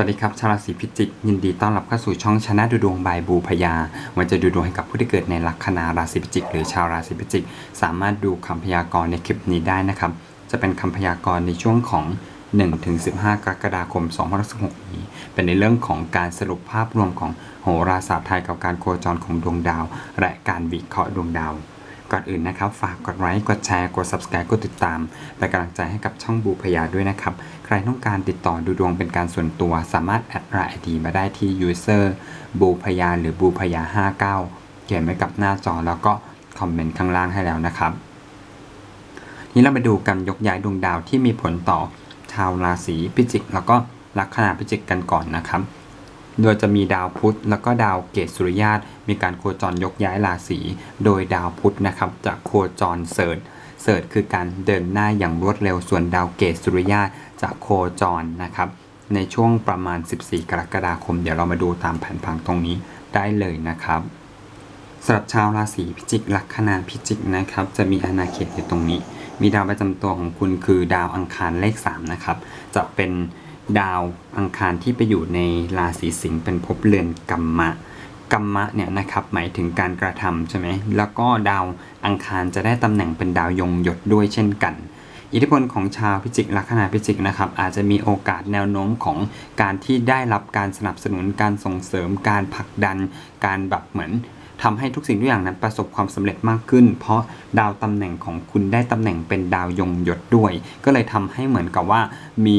วัสดีครับชาวราศีพิจิกยินดีต้อนรับเข้าสู่ช่องชนะดูดวงบายบูพยาวันจะดูดวงให้กับผู้ที่เกิดในลัคนาราศีพิจิก หรือชาวราศีพิจิก สามารถดูคำพยากรณ์ในคลิปนี้ได้นะครับ จะเป็นคำพยากรณ์ในช่วงของ 1-15 กรกฎาคม2016นี้ เป็นในเรื่องของการสรุปภาพรวมของโหราศาสตร์ไทยกับการโคจรของดวงดาว และการวิเคราะห์ดวงดาว ก่อนอื่นนะครับ ฝากกดไลค์กดแชร์กด subscribe กดติดตาม เป็นกำลังใจให้กับช่องบูพยาด้วยนะครับ ใครต้องการติดต่อดูดวงเป็นการส่วนตัว สามารถแอดไลน์ดีมาได้ที่ user บูพยาหรือบูพยา59 เขียนไว้กับหน้าจอแล้วก็คอมเมนต์ข้างล่างให้แล้วนะครับนี้เรามาดูกันยกย้ายดวงดาวที่มีผลต่อชาวราศีพิจิก แล้วก็ลัคนาพิจิกกันก่อนนะครับ โดยจะมีดาวพุธแล้วก็ดาวเกตสุริยาตมีการโคจรยกย้ายราศีโดยดาวพุธนะครับจะโคจรเสริฐเสริฐคือการเดินหน้าอย่างรวดเร็วส่วนดาวเกตสุริยาจะโคจรนะครับ ในช่วงประมาณ 14 กรกฎาคม เดี๋ยวเรามาดูตามแผนผังตรงนี้ได้เลยนะครับสำหรับชาวราศีพิจิกลัคนาพิจิกนะครับ จะมีอาณาเขตอยู่ตรงนี้ มีดาวประจำตัวของคุณคือดาวอังคารเลข 3 นะครับ จะเป็น ดาวอังคารที่ไปอยู่ในราศีสิงห์เป็นภพเรือนกัมมะกัมมะเนี่ยนะครับหมายถึงการกระทำใช่ไหมแล้วก็ดาวอังคารจะได้ตำแหน่งเป็นดาวยงหยดด้วยเช่นกัน อิทธิพลของชาวพิจิกลัคนาพิจิกนะครับอาจจะมีโอกาสแนวโน้มของการที่ได้รับการสนับสนุนการส่งเสริมการผลักดัน การแบบเหมือนทำให้ทุกสิ่งทุกอย่างนั้นประสบความสำเร็จมากขึ้น เพราะดาวตำแหน่งของคุณได้ตำแหน่งเป็นดาวยงหยดด้วย ก็เลยทำให้เหมือนกับว่ามี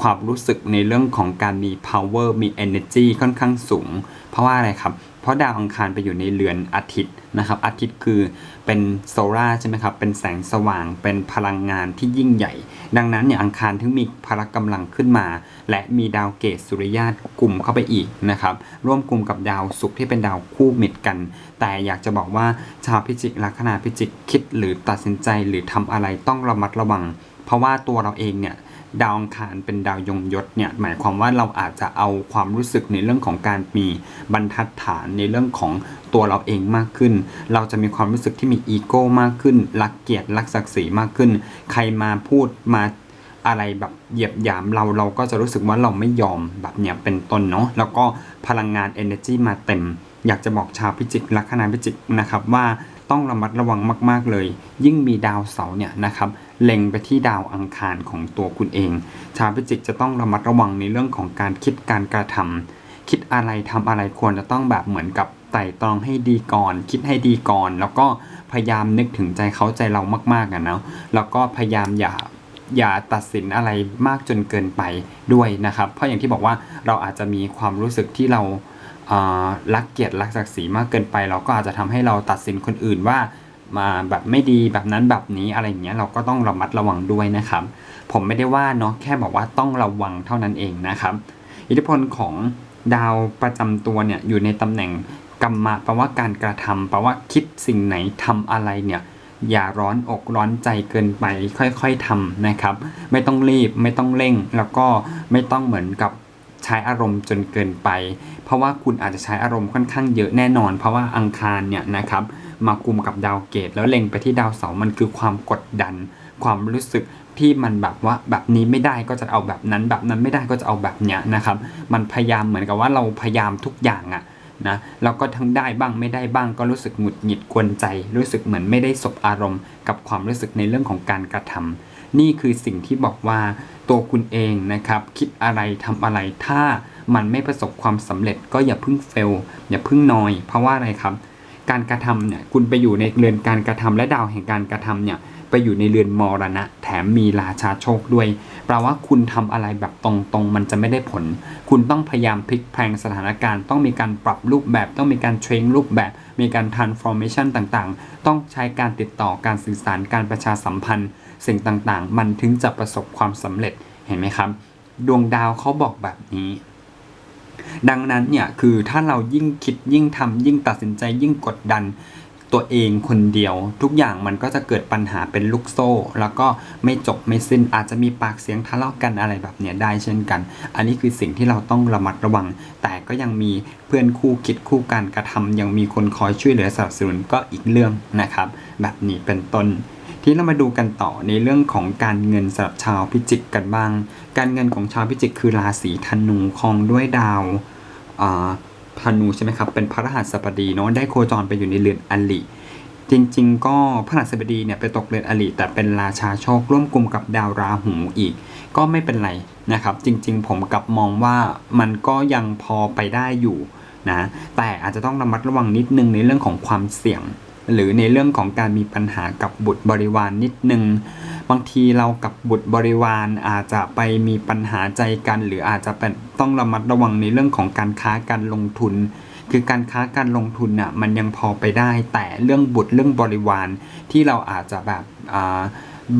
ความรู้สึกในเรื่องของการมี power มี energy ค่อนข้างสูง เพราะว่าอะไรครับ เพราะดาวอังคารไปอยู่ในเรือนอาทิตย์นะครับ อาทิตย์คือเป็นโซลาร์ใช่ไหมครับ เป็นแสงสว่าง เป็นพลังงานที่ยิ่งใหญ่ ดังนั้นเนี่ยอังคารถึงมีพละกำลังขึ้นมา และมีดาวเกตสุริยะกลุ่มเข้าไปอีกนะครับ ร่วมกลุ่มกับดาวศุกร์ที่เป็นดาวคู่มิตรกัน แต่อยากจะบอกว่าชาวพิจิกลัคนาพิจิกคิดหรือตัดสินใจหรือทำอะไรต้องระมัดระวัง เพราะว่าตัวเราเองเนี่ย ดาวองคารเป็นดาวยงยศเนี่ยหมายความว่าเราอาจจะเอาความรู้สึกในเรื่องของการมีบรรทัดฐานในเรื่องของตัวเราเองมากขึ้น เราจะมีความรู้สึกที่มีอีโก้มากขึ้น รักเกียรติรักศักดิ์ศรีมากขึ้น ใครมาพูดมาอะไรแบบเหยียบหยามเราเราก็จะรู้สึกว่าเราไม่ยอมแบบเนี้ยเป็นต้นเนาะแล้วก็พลังงาน energy มาเต็ม อยากจะบอกชาวพิจิกลัคนาพิจิกนะครับว่า ต้องระมัดระวังมาก ๆ เลย ยิ่งมีดาวเสาร์เนี่ยนะครับเล็งไปที่ดาวอังคารของตัวคุณเอง ชาวพิจิกจะต้องระมัดระวังในเรื่องของการคิดการกระทำคิดอะไรทำอะไรควรจะต้องแบบเหมือนกับไต่ตรองให้ดีก่อน คิดให้ดีก่อน แล้วก็พยายามนึกถึงใจเขาใจเรามากๆอะนะแล้วก็พยายามอย่า อย่าตัดสินอะไรมากจนเกินไปด้วยนะครับ เพราะอย่างที่บอกว่าเราอาจจะมีความรู้สึกที่เรารักเกียรติรักศักดิ์ศรีมากเกินไป เราก็อาจจะทำให้เราตัดสินคนอื่นว่ามาแบบไม่ดีแบบนั้นแบบนี้อะไรอย่างเงี้ยเราก็ต้องระมัดระวังด้วยนะครับ ผมไม่ได้ว่าเนาะแค่บอกว่าต้องระวังเท่านั้นเองนะครับ อิทธิพลของดาวประจำตัวเนี่ยอยู่ในตำแหน่งกรรมะแปลว่าการกระทำแปลว่าคิดสิ่งไหนทำอะไรเนี่ย อย่าร้อนอกร้อนใจเกินไปค่อยๆทำนะครับ ไม่ต้องรีบไม่ต้องเร่ง แล้วก็ไม่ต้องเหมือนกับใช้อารมณ์จนเกินไป เพราะว่าคุณอาจจะใช้อารมณ์ค่อนข้างเยอะแน่นอน เพราะว่าอังคารเนี่ยนะครับมากุมกับดาวเกต แล้วเล็งไปที่ดาวเสาร์มันคือความกดดัน ความรู้สึกที่มันแบบว่าแบบนี้ไม่ได้ก็จะเอาแบบนั้น แบบนั้นไม่ได้ก็จะเอาแบบเนี้ยนะครับ มันพยายามเหมือนกับว่าเราพยายามทุกอย่างอะ นะเราก็ทั้งได้บ้างไม่ได้บ้างก็รู้สึกหงุดหงิดกวนใจ รู้สึกเหมือนไม่ได้สบอารมณ์ กับความรู้สึกในเรื่องของการกระทำนี่คือสิ่งที่บอกว่าตัวคุณเองนะครับ คิดอะไรทำอะไรถ้ามันไม่ประสบความสำเร็จก็อย่าพิ่งเฟลอย่าพิ่งนอย เพราะว่าอะไรครับ การกระทำเนี่ยคุณไปอยู่ในเรือนการกระทำและดาวแห่งการกระทำเนี่ยไปอยู่ในเรือนมรณะ แถมมีราชาโชคด้วยแปลว่าคุณทำอะไรแบบตรงๆ มันจะไม่ได้ผล คุณต้องพยายามพลิกแพลงสถานการณ์ ต้องมีการปรับรูปแบบ ต้องมีการเทรนรูปแบบ มีการ transformation ต่างๆ ต้องใช้การติดต่อการสื่อสารการประชาสัมพันธ์ สิ่งต่างๆ มันถึงจะประสบความสำเร็จเห็นไหมครับ ดวงดาวเขาบอกแบบนี้ดังนั้นเนี่ยคือถ้าเรายิ่งคิดยิ่งทำยิ่งตัดสินใจยิ่งกดดัน ตัวเองคนเดียว ทุกอย่างมันก็จะเกิดปัญหาเป็นลูกโซ่ แล้วก็ไม่จบไม่สิ้นอาจจะมีปากเสียงทะเลาะกันอะไรแบบเนี้ยได้เช่นกัน อันนี้คือสิ่งที่เราต้องระมัดระวัง แต่ก็ยังมีเพื่อนคู่คิดคู่การกระทำยังมีคนคอยช่วยเหลือสนับสนุนก็อีกเรื่องนะครับ แบบนี้เป็นต้นที่เรามาดูกันต่อในเรื่องของการเงินสำหรับชาวพิจิกกันบ้าง การเงินของชาวพิจิกคือราศีธนูคองด้วยดาว พานูใช่ไหมครับเป็นพระรหัสบดีเนาะได้โคจรไปอยู่ในเรือนอลิจริง ๆ ก็พระรหัสบดีเนี่ยไปตกเรือนอลิแต่เป็นราชาโชคร่วมกลุ่มกับดาวราหูอีก ก็ไม่เป็นไรนะครับ จริง ๆ ผมกลับมองว่ามันก็ยังพอไปได้อยู่นะแต่อาจจะต้องระมัดระวังนิดนึงในเรื่องของความเสี่ยง หรือในเรื่องของการมีปัญหากับบุตรบริวารนนิดนึงบางทีเรากับบุตรบริวารอาจจะไปมีปัญหาใจกัน หรืออาจจะเป็นต้องระมัดระวังในเรื่องของการค้าการลงทุน คือการค้าการลงทุนน่ะมันยังพอไปได้ แต่เรื่องบุตรเรื่องบริวารที่เราอาจจะแบบ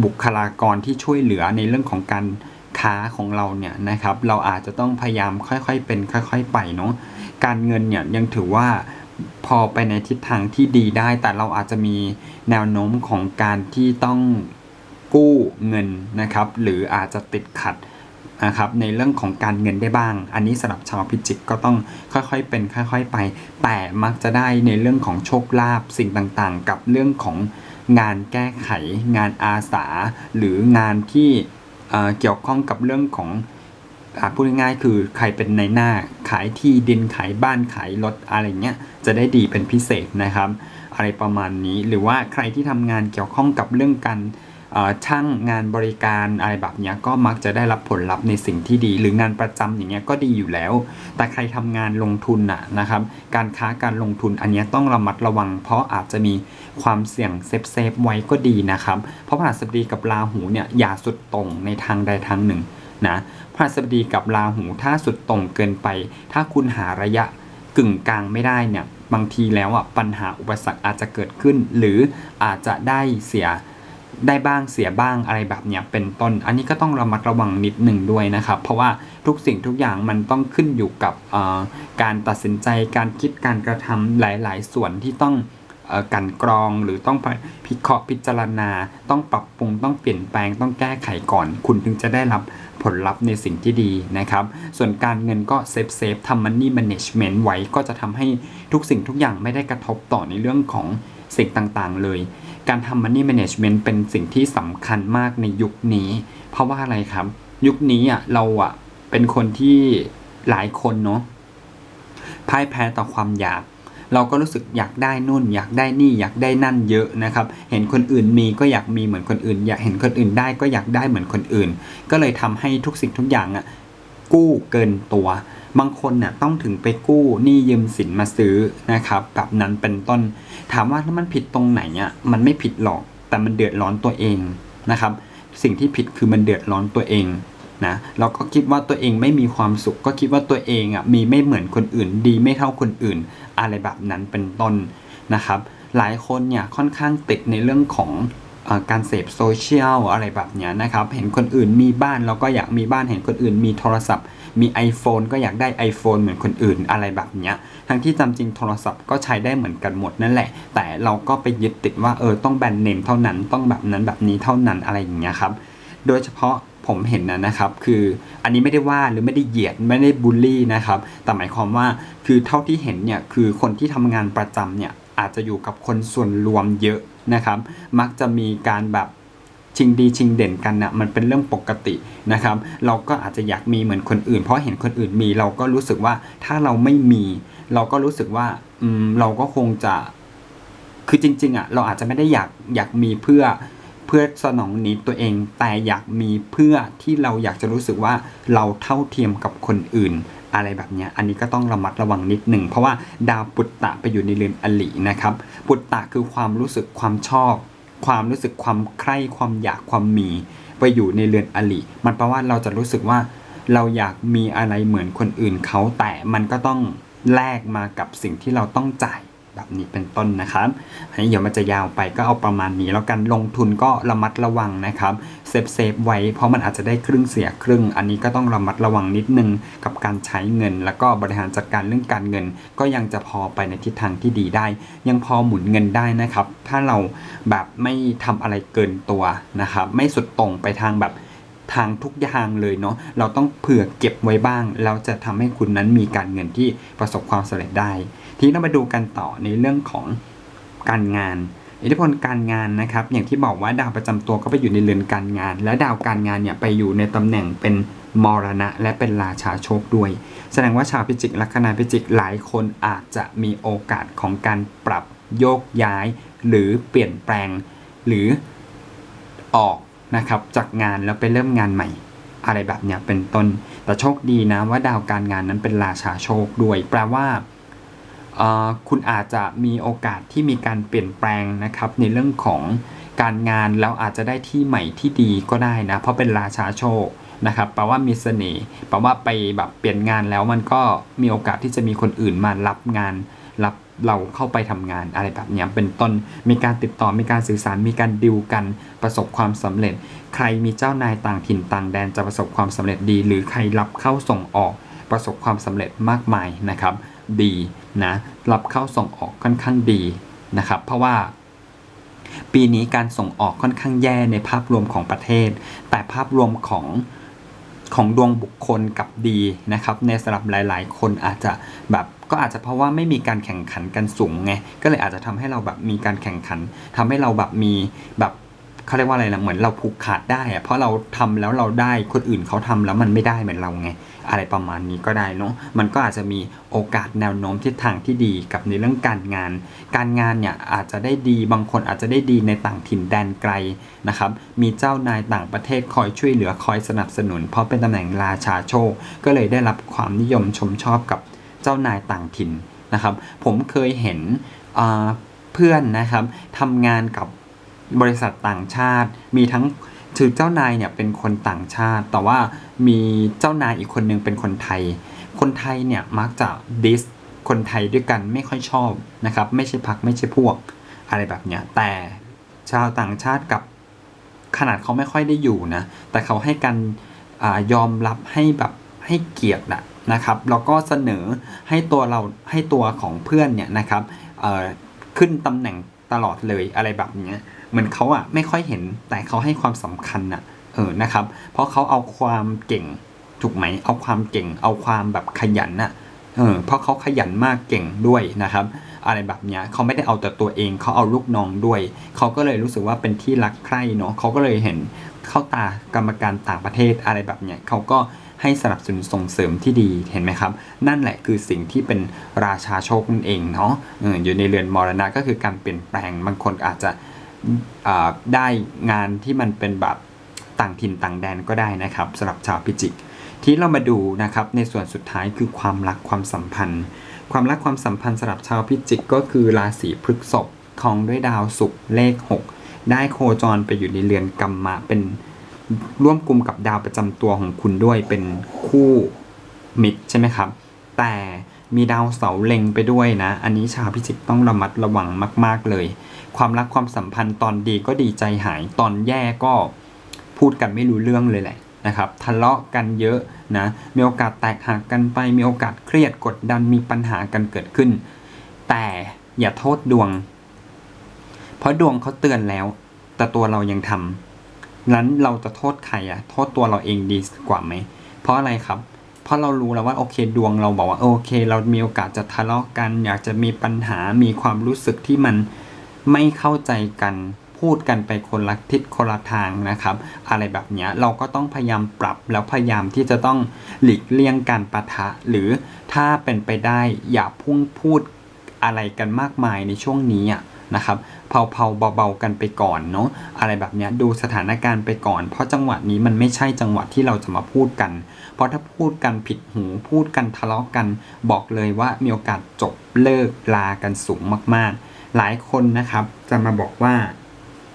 บุคลากรที่ช่วยเหลือในเรื่องของการค้าของเราเนี่ยนะครับ เราอาจจะต้องพยายามค่อยๆเป็น ค่อย ๆ ไปเนาะการเงินเนี่ยยังถือว่า พอไปในทิศทางที่ดีได้ แต่เราอาจจะมีแนวโน้มของการที่ต้องกู้เงินนะครับ หรืออาจจะติดขัดนะครับในเรื่องของการเงินได้บ้าง อันนี้สำหรับชาวพิจิกก็ต้องค่อยๆเป็นค่อย ๆไป แต่มักจะได้ในเรื่องของโชคลาภสิ่งต่างๆ กับเรื่องของงานแก้ไข งานอาสา หรืองานที่เเกี่ยวข้องกับเรื่องของ พูดง่ายๆคือใครเป็นในหน้าขายที่ดินขายบ้านขายรถอะไรเงี้ยจะได้ดีเป็นพิเศษนะครับ อะไรประมาณนี้หรือว่าใครที่ทำงานเกี่ยวข้องกับเรื่องการช่างงานบริการอะไรแบบนี้ก็มักจะได้รับผลลัพธ์ในสิ่งที่ดี หรืองานประจำอย่างเงี้ยก็ดีอยู่แล้ว แต่ใครทำงานลงทุนน่ะนะครับ การค้าการลงทุนอันนี้ต้องระมัดระวัง เพราะอาจจะมีความเสี่ยงเซฟเซฟไว้ก็ดีนะครับ เพราะพระหัสบดีกับราหูเนี่ยอย่าสุดตรงในทางใดทางหนึ่ง นะพระสบดีกับราหูถ้าสุดตรงเกินไป ถ้าคุณหาระยะกึ่งกลางไม่ได้เนี่ยบางทีแล้วอะปัญหาอุปสรรคอาจจะเกิดขึ้น หรืออาจจะได้เสียได้บ้างเสียบ้างอะไรแบบเนี้ยเป็นต้น อันนี้ก็ต้องระมัดระวังนิดหนึ่งด้วยนะครับ เพราะว่าทุกสิ่งทุกอย่างมันต้องขึ้นอยู่กับการตัดสินใจการคิดการกระทำหลาย ๆ ส่วนที่ต้อง กันกรองหรือต้องพิเคราะห์พิจารณา ต้องปรับปรุงต้องเปลี่ยนแปลงต้องแก้ไขก่อน คุณถึงจะได้รับผลลัพธ์ในสิ่งที่ดีนะครับ ส่วนการเงินก็เซฟเซฟทำมันนี่ management ไว้ก็จะทำให้ทุกสิ่งทุกอย่างไม่ได้กระทบต่อในเรื่องของสิ่งต่างๆ เลย การทำ Money Management เป็นสิ่งที่สำคัญมากในยุคนี้ เพราะว่าอะไรครับ ยุคนี้อะเราอะเป็นคนที่หลายคนเนาะพ่ายแพ้ต่อความอยาก เราก็รู้สึกอยากได้นู่น อยากได้นี่อยากได้นั่นเยอะนะครับ เห็นคนอื่นมีก็อยากมีเหมือนคนอื่น อยากเห็นคนอื่นได้ก็อยากได้เหมือนคนอื่น ก็เลยทำให้ทุกสิ่งทุกอย่างอะกู้เกินตัว บางคนเนี่ยต้องถึงไปกู้หนี้ยืมสินมาซื้อนะครับแบบนั้นเป็นต้น ถามว่าถ้ามันผิดตรงไหนอะมันไม่ผิดหรอกแต่มันเดือดร้อนตัวเองนะครับ สิ่งที่ผิดคือมันเดือดร้อนตัวเอง นะเราก็คิดว่าตัวเองไม่มีความสุข ก็คิดว่าตัวเองอะมีไม่เหมือนคนอื่น ดีไม่เท่าคนอื่น อะไรแบบนั้นเป็นต้นนะครับ หลายคนเนี่ยค่อนข้างติดในเรื่องของอการเสพโซเชียลอะไรแบบเนี้ยนะครับ เห็นคนอื่นมีบ้านเราก็อยากมีบ้าน เห็นคนอื่นมีโทรศัพท์ มี iPhone ก็อยากได้ iPhone เหมือนคนอื่นอะไรแบบเนี้ยทั้งที่จำจริงโทรศัพท์ก็ใช้ได้เหมือนกันหมดนั่นแหละ แต่เราก็ไปยึดติดว่าเออต้องแบรนด์เนมเท่านั้น ต้องแบบนั้นแบบนี้เท่านั้นอะไรอย่างเงี้ยครับ โดยเฉพาะ ผมเห็นนะนะครับ คืออันนี้ไม่ได้ว่าหรือไม่ได้เหยียดไม่ได้บูลลี่นะครับ แต่หมายความว่าคือเท่าที่เห็นเนี่ยคือคนที่ทำงานประจำเนี่ยอาจจะอยู่กับคนส่วนรวมเยอะนะครับ มักจะมีการแบบชิงดีชิงเด่นกันนะมันเป็นเรื่องปกตินะครับ เราก็อาจจะอยากมีเหมือนคนอื่น เพราะเห็นคนอื่นมี เราก็รู้สึกว่าถ้าเราไม่มี เราก็รู้สึกว่าอืมเราก็คงจะ คือจริง ๆอะเราอาจจะไม่ได้อยากอยากมีเพื่อ เพื่อสนองนิดตัวเอง แต่อยากมีเพื่อที่เราอยากจะรู้สึกว่าเราเท่าเทียมกับคนอื่น อะไรแบบนี้อันนี้ก็ต้องระมัดระวังนิดหนึ่ง เพราะว่าดาวปุตตะไปอยู่ในเรือนอลินะครับ ปุตตะคือความรู้สึกความชอบ ความรู้สึกความใคร่ความอยากความมี ไปอยู่ในเรือนอลิมันแปลว่าเราจะรู้สึกว่าเราอยากมีอะไรเหมือนคนอื่นเขาแต่มันก็ต้องแลกมากับสิ่งที่เราต้องจ่าย แบบนี้เป็นต้นนะครับอันนี้เดี๋ยวมันจะยาวไปก็เอาประมาณนี้ แล้วกันลงทุนก็ระมัดระวังนะครับเซฟเซฟไว้เพราะมันอาจจะได้ครึ่งเสียครึ่ง อันนี้ก็ต้องระมัดระวังนิดนึงกับการใช้เงิน แล้วก็บริหารจัดการเรื่องการเงิน ก็ยังจะพอไปในทิศทางที่ดีได้ ยังพอหมุนเงินได้นะครับ ถ้าเราแบบไม่ทำอะไรเกินตัวนะครับไม่สุดตรงไปทางแบบทางทุกอย่างเลยเนาะ เราต้องเผื่อเก็บไว้บ้าง เราจะทำให้คุณนั้นมีการเงินที่ประสบความสำเร็จได้ ทีนี้เรามาดูกันต่อในเรื่องของการงาน อิทธิพลการงานนะครับ อย่างที่บอกว่าดาวประจำตัวก็ไปอยู่ในเรือนการงาน และดาวการงานเนี่ยไปอยู่ในตำแหน่งเป็นมรณะ และเป็นราชาโชคด้วย แสดงว่าชาวพิจิกลัคนาพิจิกหลายคนอาจจะมีโอกาสของการปรับโยกย้าย หรือเปลี่ยนแปลง หรือออกนะครับจากงานแล้วไปเริ่มงานใหม่ อะไรแบบเนี้ยเป็นต้น แต่โชคดีนะว่าดาวการงานนั้นเป็นราชาโชคด้วย แปลว่า คุณอาจจะมีโอกาสที่มีการเปลี่ยนแปลงนะครับในเรื่องของการงานแล้วอาจจะได้ที่ใหม่ที่ดีก็ได้นะ เพราะเป็นราชาโชคนะครับแปลว่ามีเสน่ห์แปลว่าไปแบบเปลี่ยนงานแล้วมันก็มีโอกาสที่จะมีคนอื่นมารับงาน รับเราเข้าไปทำงานอะไรแบบนี้เป็นต้นมีการติดต่อมีการสื่อสารมีการดิวกันประสบความสำเร็จ ใครมีเจ้านายต่างถิ่นต่างแดนจะประสบความสำเร็จดี หรือใครรับเข้าส่งออกประสบความสำเร็จมากมายนะครับ ดี นะรับเข้าส่งออกค่อนข้างดีนะครับ เพราะว่า ปีนี้การส่งออกค่อนข้างแย่ในภาพรวมของประเทศ แต่ภาพรวมของของดวงบุคคลกับดีนะครับในสำหรับหลาย ๆ คนอาจจะแบบก็อาจจะเพราะว่าไม่มีการแข่งขันกันสูงไงก็เลยอาจจะทำให้เราแบบมีการแข่งขันทำให้เราแบบมีแบบ เขาเรียกว่าอะไรนะเหมือนเราผูกขาดได้อะเพราะเราทำแล้วเราได้คนอื่นเขาทำแล้วมันไม่ได้เหมือนเราไง อะไรประมาณนี้ก็ได้เนาะมันก็อาจจะมีโอกาสแนวโน้มทิศทางที่ดีกับในเรื่องการงาน การงานเนี่ยอาจจะได้ดีบางคนอาจจะได้ดีในต่างถิ่นแดนไกลนะครับมีเจ้านายต่างประเทศคอยช่วยเหลือคอยสนับสนุน เพราะเป็นตำแหน่งราชาโชค ก็เลยได้รับความนิยมชมชอบกับเจ้านายต่างถิ่นนะครับ ผมเคยเห็นเพื่อนนะครับทำงานกับ บริษัทต่างชาติ มีทั้งคือเจ้านายเนี่ยเป็นคนต่างชาติ แต่ว่ามีเจ้านายอีกคนนึงเป็นคนไทย คนไทยเนี่ยมักจะดิสคนไทยด้วยกันไม่ค่อยชอบนะครับไม่ใช่พักไม่ใช่พวกอะไรแบบเนี้ยแต่ชาวต่างชาติกับขนาดเขาไม่ค่อยได้อยู่นะแต่เขาให้การอยอมรับให้แบบให้เกียรติะนะครับแล้วก็เสนอให้ตัวเราให้ตัวของเพื่อนเนี่ยนะครับขึ้นตำแหน่งตลอดเลยอะไรแบบเนี้ย เหมือนเขาอะไม่ค่อยเห็นแต่เขาให้ความสำคัญอะเออนะครับ เพราะเขาเอาความเก่งถูกไหมเอาความเก่ง เอาความแบบขยันอะเออเพราะเขาขยันมากเก่งด้วยนะครับ อะไรแบบเนี้ยเขาไม่ได้เอาแต่ตัวเองเขาเอาลูกน้องด้วย เขาก็เลยรู้สึกว่าเป็นที่รักใคร่เนาะเขาก็เลยเห็นเข้าตากรรมการต่างประเทศอะไรแบบเนี้ยเขาก็ให้สนับสนุนส่งเสริมที่ดีเห็นไหมครับ นั่นแหละคือสิ่งที่เป็นราชาโชคนั่นเองเนาะอยู่ในเรือนมรณะก็คือการเปลี่ยนแปลงบางคนอาจจะ ได้งานที่มันเป็นแบบต่างถิ่นต่างแดนก็ได้นะครับสำหรับชาวพิจิก ที่เรามาดูนะครับในส่วนสุดท้ายคือความรักความสัมพันธ์ ความรักความสัมพันธ์สำหรับชาวพิจิกก็คือราศีพฤษภของด้วยดาวศุกร์เลข 6 ได้โคจรไปอยู่ในเรือนกรรมะเป็นร่วมกลุ่มกับดาวประจำตัวของคุณด้วยเป็นคู่มิตรใช่ไหมครับ แต่ มีดาวเสาเล็งไปด้วยนะ อันนี้ชาวพิจิกต้องระมัดระวังมาก ๆ เลย ความรักความสัมพันธ์ตอนดีก็ดีใจหาย ตอนแย่ก็พูดกันไม่รู้เรื่องเลยแหละนะครับ ทะเลาะกันเยอะนะ มีโอกาสแตกหักกันไป มีโอกาสเครียดกดดัน มีปัญหากันเกิดขึ้น แต่อย่าโทษดวง เพราะดวงเขาเตือนแล้ว แต่ตัวเรายังทำนั้นเราจะโทษใครอะโทษตัวเราเองดีกว่าไหม เพราะอะไรครับ เพราะเรารู้แล้วว่าโอเคดวงเราบอกว่าโอเค เรามีโอกาสจะทะเลาะกัน อยากจะมีปัญหามีความรู้สึกที่มันไม่เข้าใจกันพูดกันไปคนละทิศคนละทางนะครับ อะไรแบบเนี้ยเราก็ต้องพยายามปรับแล้วพยายามที่จะต้องหลีกเลี่ยงการปะทะ หรือถ้าเป็นไปได้อย่าพุ่งพูดอะไรกันมากมายในช่วงนี้อะ นะครับเผาๆเบาๆกันไปก่อนเนาะอะไรแบบเนี้ยดูสถานการณ์ไปก่อน เพราะจังหวะนี้มันไม่ใช่จังหวะที่เราจะมาพูดกัน เพราะถ้าพูดกันผิดหูพูดกันทะเลาะกัน บอกเลยว่ามีโอกาสจบเลิกลากันสูงมากๆ หลายคนนะครับจะมาบอกว่า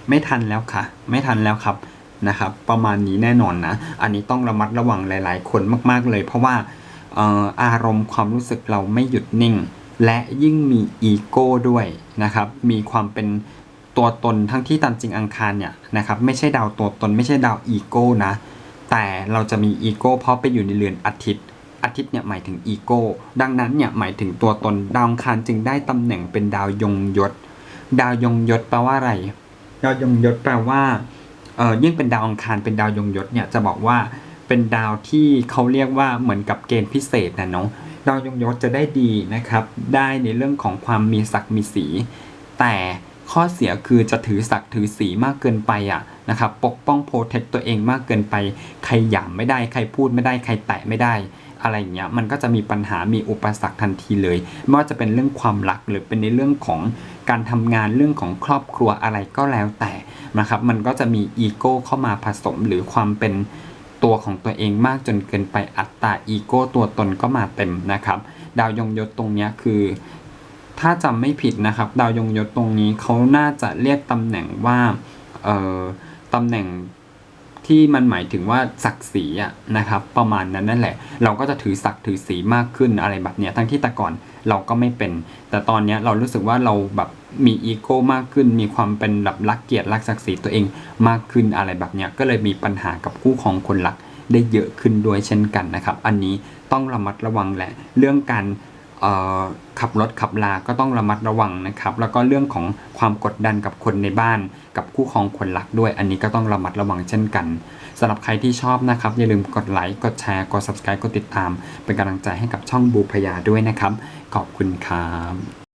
ไม่ทันแล้วค่ะ ไม่ทันแล้วครับนะครับประมาณนี้แน่นอนนะ อันนี้ต้องระมัดระวังหลาย ๆ คนมาก ๆ เลย เพราะว่าอออารมณ์ความรู้สึกเราไม่หยุดนิ่ง และยิ่งมีอีโก้ด้วยนะครับ มีความเป็นตัวตนทั้งที่ตามจริงอังคารเนี่ยนะครับไม่ใช่ดาวตัวตน ไม่ใช่ดาวอีโก้นะ แต่เราจะมีอีโก้เพราะไปอยู่ในเรือนอาทิตย์อาทิตย์เนี่ยหมายถึงอีโก้ดังนั้นเนี่ยหมายถึงตัวตนดาวอังคารจึงได้ตำแหน่งเป็นดาวยงยศ ดาวยงยศแปลว่าอะไร ดาวยงยศแปลว่าเอ่อยิ่งเป็นดาวอังคารเป็นดาวยงยศเนี่ยจะบอกว่าเป็นดาวที่เขาเรียกว่าเหมือนกับเกณฑ์พิเศษนะเนาะ ดาวยงยศจะได้ดีนะครับ ได้ในเรื่องของความมีศักดิ์มีสี แต่ข้อเสียคือจะถือศักดิ์ถือสีมากเกินไปอะนะครับ ปกป้องโปรเทคตัวเองมากเกินไป ใครหยามไม่ได้ ใครพูดไม่ได้ ใครแตะไม่ได้ อะไรอย่างเงี้ย มันก็จะมีปัญหา มีอุปสรรคทันทีเลย ไม่ว่าจะเป็นเรื่องความรัก หรือเป็นในเรื่องของการทำงาน เรื่องของครอบครัวอะไรก็แล้วแต่นะครับ มันก็จะมีอีโก้เข้ามาผสมหรือความเป็น ตัวของตัวเองมากจนเกินไปอัตตาอีโก้ตัวตนก็มาเต็มนะครับ ดาวยงยศตรงนี้คือ ถ้าจำไม่ผิดนะครับ ดาวยงยศตรงนี้เขาน่าจะเรียกตำแหน่งว่าตำแหน่ง ที่มันหมายถึงว่าศักดิ์ศรีอะนะครับ ประมาณนั้นนั่นแหละ เราก็จะถือศักดิ์ถือศรีมากขึ้นอะไรแบบเนี้ยทั้งที่แต่ก่อนเราก็ไม่เป็น แต่ตอนเนี้ยเรารู้สึกว่าเราแบบมีอีโก้มากขึ้น มีความเป็นแบบรักเกียรติรักศักดิ์ศรีตัวเองมากขึ้นอะไรแบบเนี้ยก็เลยมีปัญหากับคู่ของคนรักได้เยอะขึ้นด้วยเช่นกันนะครับ อันนี้ต้องระมัดระวังแหละ เรื่องการ ขับรถขับลาก็ต้องระมัดระวังนะครับ แล้วก็เรื่องของความกดดันกับคนในบ้าน กับคู่ครองคนรักด้วย อันนี้ก็ต้องระมัดระวังเช่นกันสำหรับใครที่ชอบนะครับ อย่าลืมกดไลค์กดแชร์กด subscribe กดติดตาม เป็นกำลังใจให้กับช่องบูพยาด้วยนะครับ ขอบคุณครับ